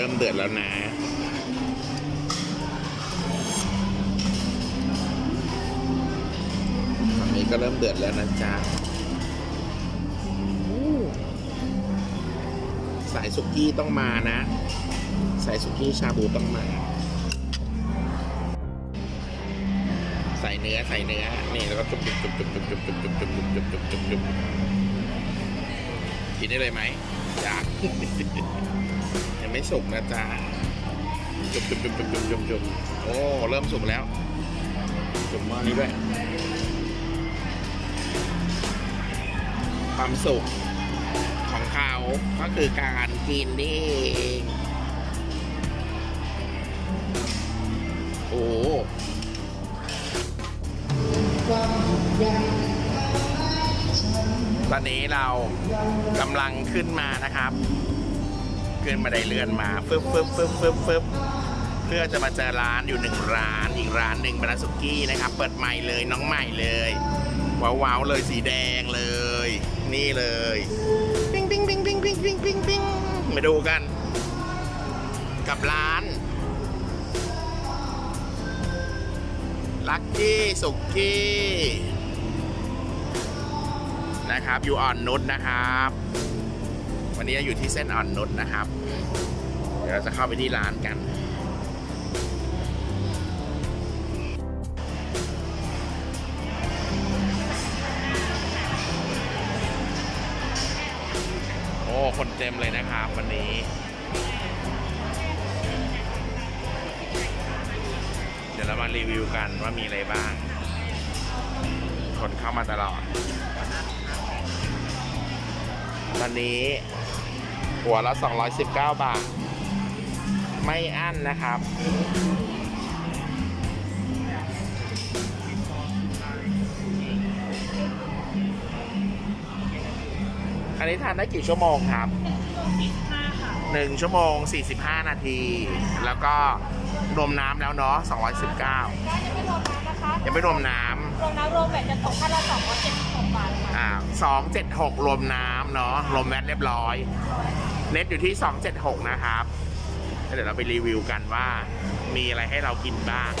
เริ่มเดือดแล้วนะฝั่งนี้ก็เริ่มเดือดแล้วนะจ๊ะสายสุกี้ต้องมานะ สายสุกี้ชาบูต้องมา ใส่เนื้อใส่เนื้อ นี่แล้วก็จุบจุบจุบจุบจุบจุบจุบจุบจุบจุบจุบจุบจุบกินได้เลยไหมอยาก ยังไม่สุกนะจ๊ะจุบจุบจุบจุบจุบจุบจุบโอ้ เริ่มสุกแล้ว จุบม้อนี้ด้วย ความสุขของเขาก็คือการกินนี่เองโอ้ตอนนี้เรากำลังขึ้นมานะครับ ขึ้นมาได้เลื่อนมาฟึบฟึบฟึบฟึบฟึบเพื่อจะมาเจอร้านอยู่หนึ่งร้าน อีกร้านหนึ่งเป็นร้านสุกี้นะครับ เปิดใหม่เลยน้องใหม่เลยว้าวๆเลยสีแดงเลย นี่เลยปิ้งปิ้งปิ้งปิ้งปิ้งปิ้งปิ้งปิ้งมาดูกัน กับร้านลักกี้สุกี้นะครับอยู่อ่อนนุชนะครับ วันนี้อยู่ที่เส้นอ่อนนุชนะครับ เดี๋ยวเราจะเข้าไปที่ร้านกัน โอ้ คนเต็มเลยนะครับวันนี้เดี๋ยวเรามารีวิวกันว่ามีอะไรบ้าง คนเข้ามาตลอด ตอนนี้ หัวละ 219 บาท ไม่อั้นนะครับ อันนี้ทานได้กี่ชั่วโมงครับหนึ่งชั่วโมง 45 นาที แล้วก็รวมน้ำแล้วเนาะ219ได้ยังไม่รวมน้ำนะคะยังไม่รวมน้ำรวมน้ำรวมแบตจะตกท่านละสองร้อยเจ็ดสิบหกบาทค่ะอ่าสองเจ็ดหกรวมน้ำเนาะรวมแวตเรียบร้อย เน็ตอยู่ที่สองเจ็ดหกนะครับแล้วเดี๋ยวเราไปรีวิวกันว่ามีอะไรให้เรากินบ้าง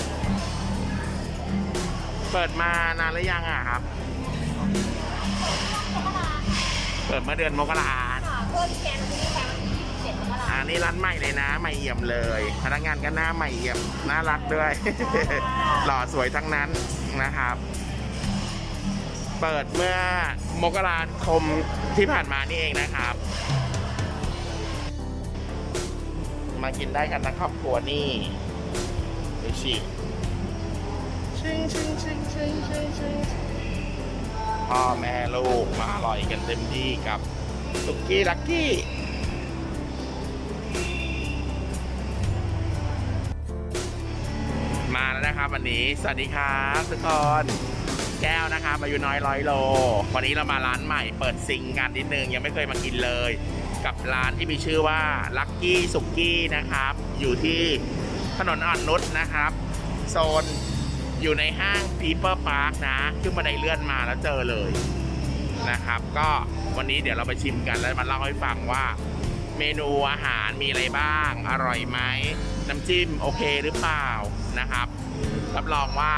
เปิดมานานหรือยังอะครับ เปิดเมื่อเดือนมกราค่ะเพิ่มแกนที่แกนที่เจ็ดมกราอ่านี่ร้านใหม่เลยนะ ใหม่เอี่ยมเลย พนักงานก็หน้าใหม่เอี่ยม น่ารักด้วย หล่อสวยทั้งนั้นนะครับ เปิดเมื่อมกราคมที่ผ่านมานี่เองนะครับ มากินได้กันทั้งครอบครัวนี่ดูสิชิงชิงชิงชิงชิงชิงพ่อแม่ลูกมาอร่อยกันเต็มที่กับสุกี้ลักกี้มาแล้วนะครับวันนี้ สวัสดีครับทุกคนแก้วนะครับอายุน้อยร้อยโล วันนี้เรามาร้านใหม่เปิดซิงกันนิดนึงยังไม่เคยมากินเลย กับร้านที่มีชื่อว่าลักกี้สุกี้นะครับ อยู่ที่ถนนอ่อนนุชนะครับ โซนอยู่ในห้างพีเปอร์พาร์คนะขึ้นมาในเลื่อนมาแล้วเจอเลยนะครับ ก็วันนี้เดี๋ยวเราไปชิมกันแล้วมาเล่าให้ฟังว่า เมนูอาหารมีอะไรบ้าง อร่อยไหมน้ำจิ้มโอเคหรือเปล่านะครับรับรองว่า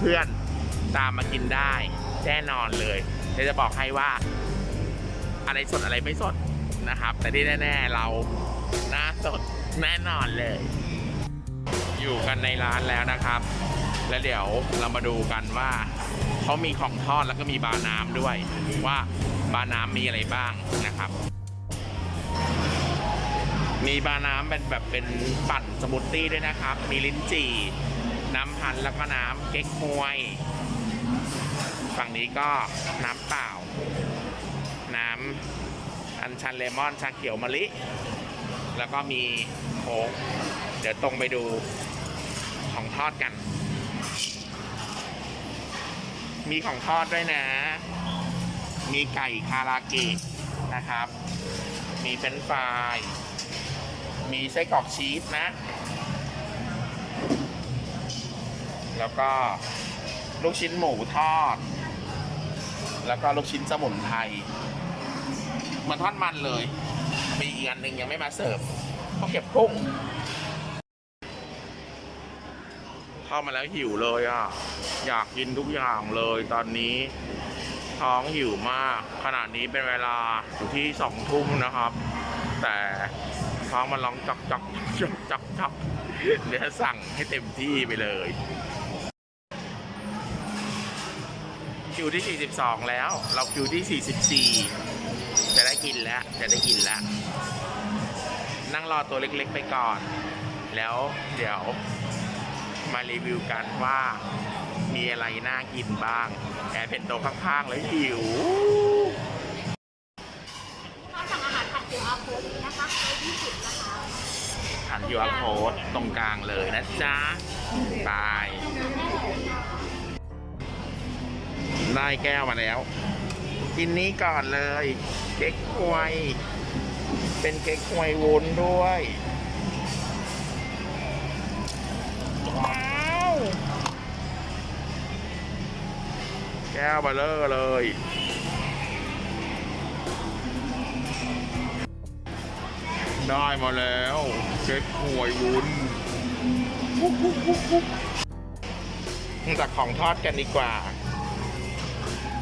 เพื่อนๆตามมากินได้แน่นอนเลยเดี๋ยวจะบอกให้ว่า อะไรสดอะไรไม่สด นะครับ แต่ที่แน่ๆเราหน้าสดแน่นอนเลย อยู่กันในร้านแล้วนะครับ แล้วเดี๋ยวเรามาดูกันว่าเขามีของทอดแล้วก็มีบาร์น้ำด้วย ว่าบาร์น้ำมีอะไรบ้างนะครับ มีบาร์น้ำเป็นแบบเป็นปั่นสมูทตี้ด้วยนะครับ มีลิ้นจี่ น้ำพันแล้วก็น้ำเก๊กฮวย ฝั่งนี้ก็น้ำเปล่า น้ำ อัญชันเลมอนชาเขียวมะลิ แล้วก็มีโค้กเดี๋ยวตรงไปดูของทอดกัน มีของทอดด้วยนะ มีไก่คาราเกะนะครับ มีเฟรนฟราย มีไส้กรอกชีสนะ แล้วก็ลูกชิ้นหมูทอด แล้วก็ลูกชิ้นสมุนไพร เหมันทอดมันเลย มีอีกอันหนึ่งยังไม่มาเสิร์ฟเขาเก็บกุ้งเข้ามาแล้วหิวเลยอะ อยากกินทุกอย่างเลยตอนนี้ ท้องหิวมากขณะนี้เป็นเวลาอยู่ที่สองทุ่มนะครับ แต่ท้องมันร้องจักจักจักจักจักเดี๋ยวสั่งให้เต็มที่ไปเลยคิวที่ 42 แล้ว เราคิวที่ 44 จะได้กินแล้วจะได้กินแล้ว นั่งรอตัวเล็กๆไปก่อน แล้วเดี๋ยวมารีวิวกันว่ามีอะไรน่ากินบ้าง แอบเป็นโต๊ะข้างๆแล้วหิวถ้าสั่งอาหารผัดเกี๊ยวอาโคนี้นะคะร้อยยี่สิบนะคะหันยูอาร์โค้ดตรงกลางเลยนะจ๊ะบายได้แก้วมาแล้ว กินนี้ก่อนเลย เก๊กฮวย เป็นเก๊กฮวยวุ้นด้วย ว้าว แก้วเบลเลอร์เลยได้มาแล้วเก๊กฮวยวุ้นจากของทอดกันดีกว่า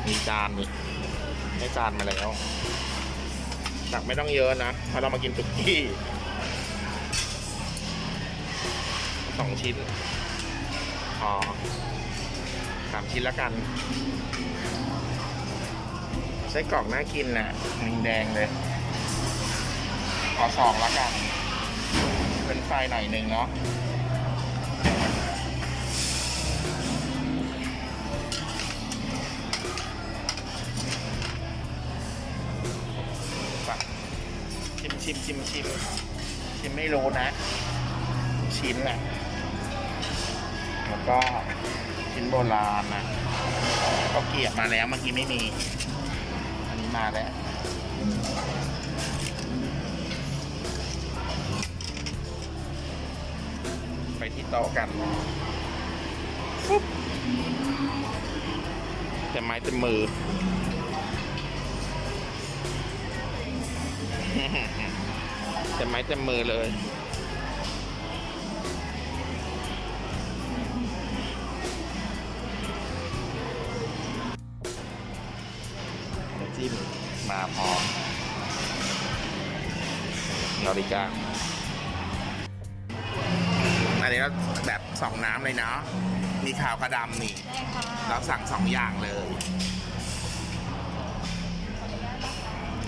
มีจานนี่ ให้จานมาแล้วตักไม่ต้องเยอะนะเพราะเรามากินตุกกี้สองชิ้นพอสามชิ้นแล้วกันไส้กรอกน่ากินน่ะแดงเลยขอสองแล้วกัน เป็นไฟหน่อยหนึ่งเนาะ ชิมชิมชิมชิมไม่รู้นะ ชิ้นน่ะ แล้วก็ชิ้นโบราณน่ะก็เกลียบมาแล้วเมื่อกี้ไม่มี อันนี้มาแล้วไปที่โต๊ะกันปุ๊บเต็มไม้เต็มมือ เต็มไม้เต็มมือเลย จิ้มมาพร้อมเราดีกาอันนี้ก็แบบสองน้ำเลยเนาะ มีขาวกระดำนี่เราสั่งสองอย่างเลย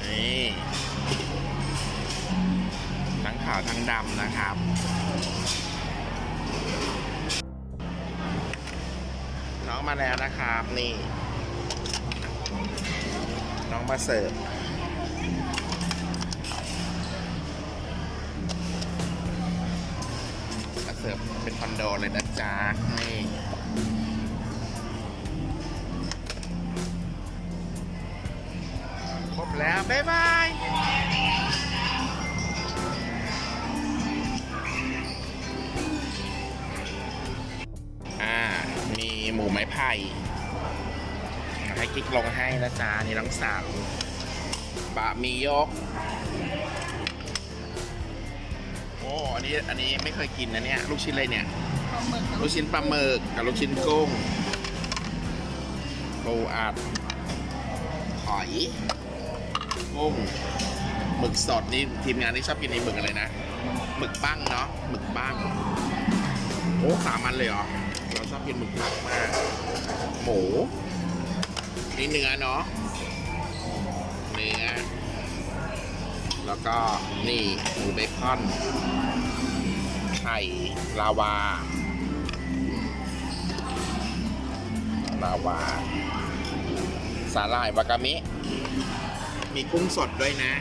นี่ ทั้งขาวทั้งดำนะครับน้องมาแล้วนะครับนี่ น้องมาเสิร์ฟมาเสิร์ฟเป็นคอนโดเลยนะจ๊ะนี่ครบแล้ว บ๊ายบาย ไม้ไผ่ให้กิ๊กลงให้นะจ๊ะนี่น้องสาวบะหมียก โอ้อันนี้อันนี้ไม่เคยกินนะเนี่ย ลูกชิ้นอะไรเนี่ยปลาหมึกลูกชิ้นปลาหมึกกับลูกชิ้นกุ้งปูอัดหอยกุ้งหมึกสดนี่ทีมงานที่ชอบกินในหมึกอะไรนะหมึกบ้างเนาะหมึกบ้างโอ้สามอันเลยเหรอเราชอบ กินหมึกบ้างมากหมูนี่เนื้อเนาะเนื้อแล้วก็นี่หมูเบคอนไข่ลาวาลาวา สาหร่ายวากามิ มีกุ้งสดด้วยนะ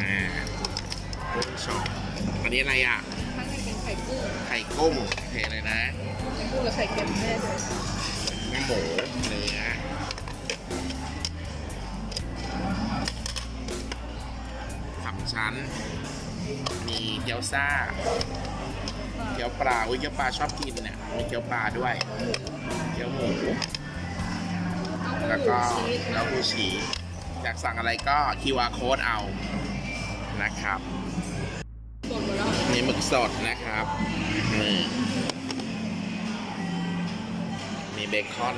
อ่ากุ้งสดอันนี้อะไรอะข้างในเป็นไข่กุ้ง ไข่กุ้งโอเคเลยนะ ไข่กุ้งกับไข่เค็มแน่เลยน้ำหมูเนื้อสามชั้น มีเกี๊ยวซ่า เกี๊ยวปลา อุ้ยเกี๊ยวปลาชอบกินเนี่ย มีเกี๊ยวปลาด้วย เกี๊ยวหมู แล้วก็เต้าหู้ฉีอยากสั่งอะไรก็ QR code เอา นะครับหมดหมดแล้วมีสดนะครับนี่มี เบคอน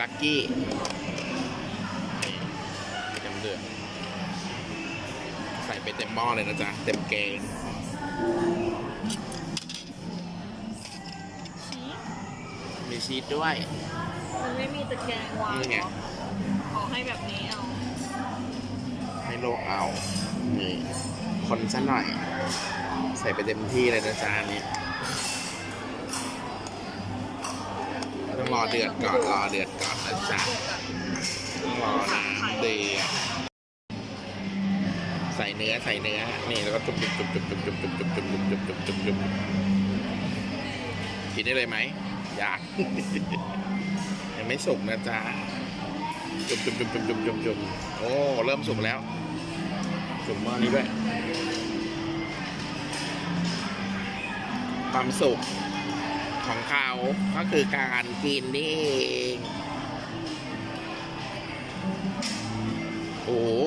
ลักกี้นี่เต็มเดือดใส่ไปเต็มหม้อเลยนะจ๊ะ เต็มเกงชีสมีชีสด้วย มันไม่มีตะแกรงวางนี่ไงเหรอขอให้แบบนี้เอา ให้โลกเอา นี่ คนซะหน่อย ใส่ไปเต็มที่เลยนะจ๊ะอันนี้ รอเดือดก่อนรอเดือดก่อนนะจ๊ะรอน้ำเดือดใส่เนื้อใส่เนื้อนี่แล้วก็จุบจุบจุบจุบจุบจุบจุบจุบจุบจุบจุบจุบจุบกินได้เลยไหมอยากยังไม่สุกนะจ๊ะจุ่มจุ่มจุ่มจุ่มจุ่มจุ่มจุ่มโอ้เริ่มสุกแล้วจุ่มหม้อนี้ด้วยความสุข ของเขา ก็คือการกินนี่เองโอ้โห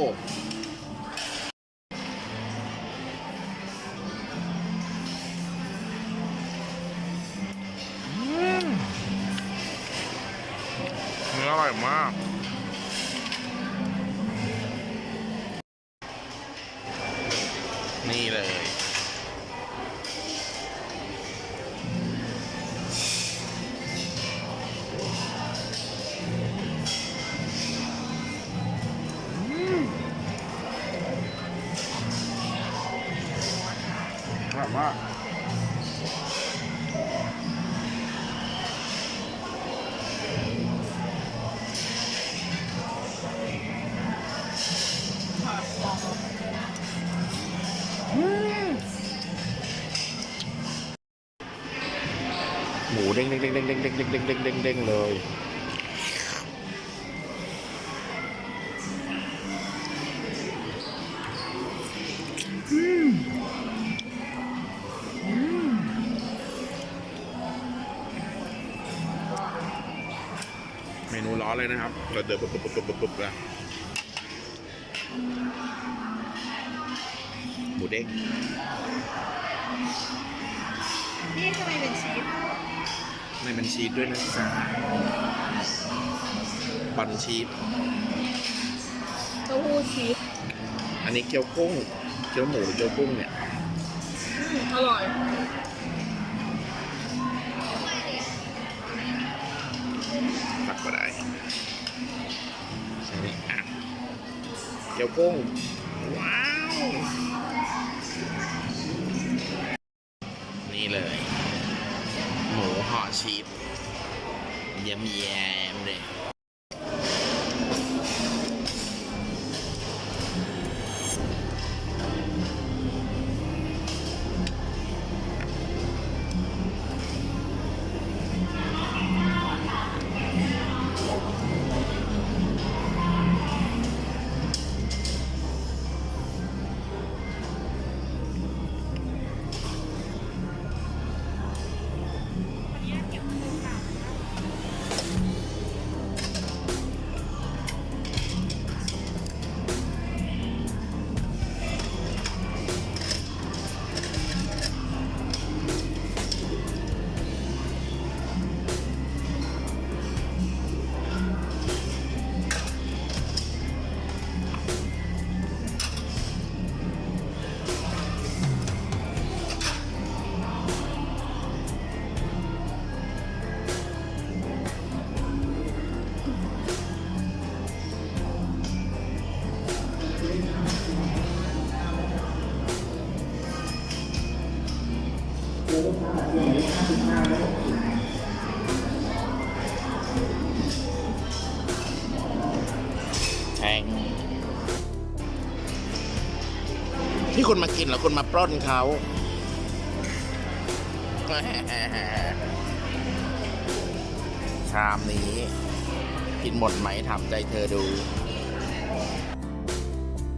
เนื้ออร่อยมากนี่เลย เด้งเด้งเด้งเด้งเด้งเด้งเด้งเด้งเด้งเด้งเด้งเลยเมนูร้อนเลยนะครับเราเดือดปุบปุ๊บปุ๊บปุ๊บปุ๊บแล้วหมูเด้งนี่ทำไมเป็นชีส ในมันชีสด้วยนะจ๊ะบันชีสเต้าหู้ชีสอันนี้เกี๊ยวกุ้ง เกี๊ยวหมูหรือเกี๊ยวกุ้งเนี่ย อืมอร่อย ตักก็ได้ใช่ไหมอะเกี๊ยวกุ้ง ว้าว แพงที่คุณมากินแล้วคุณมาปล้นเขาชามนี้ กินหมดไหมถามใจเธอดู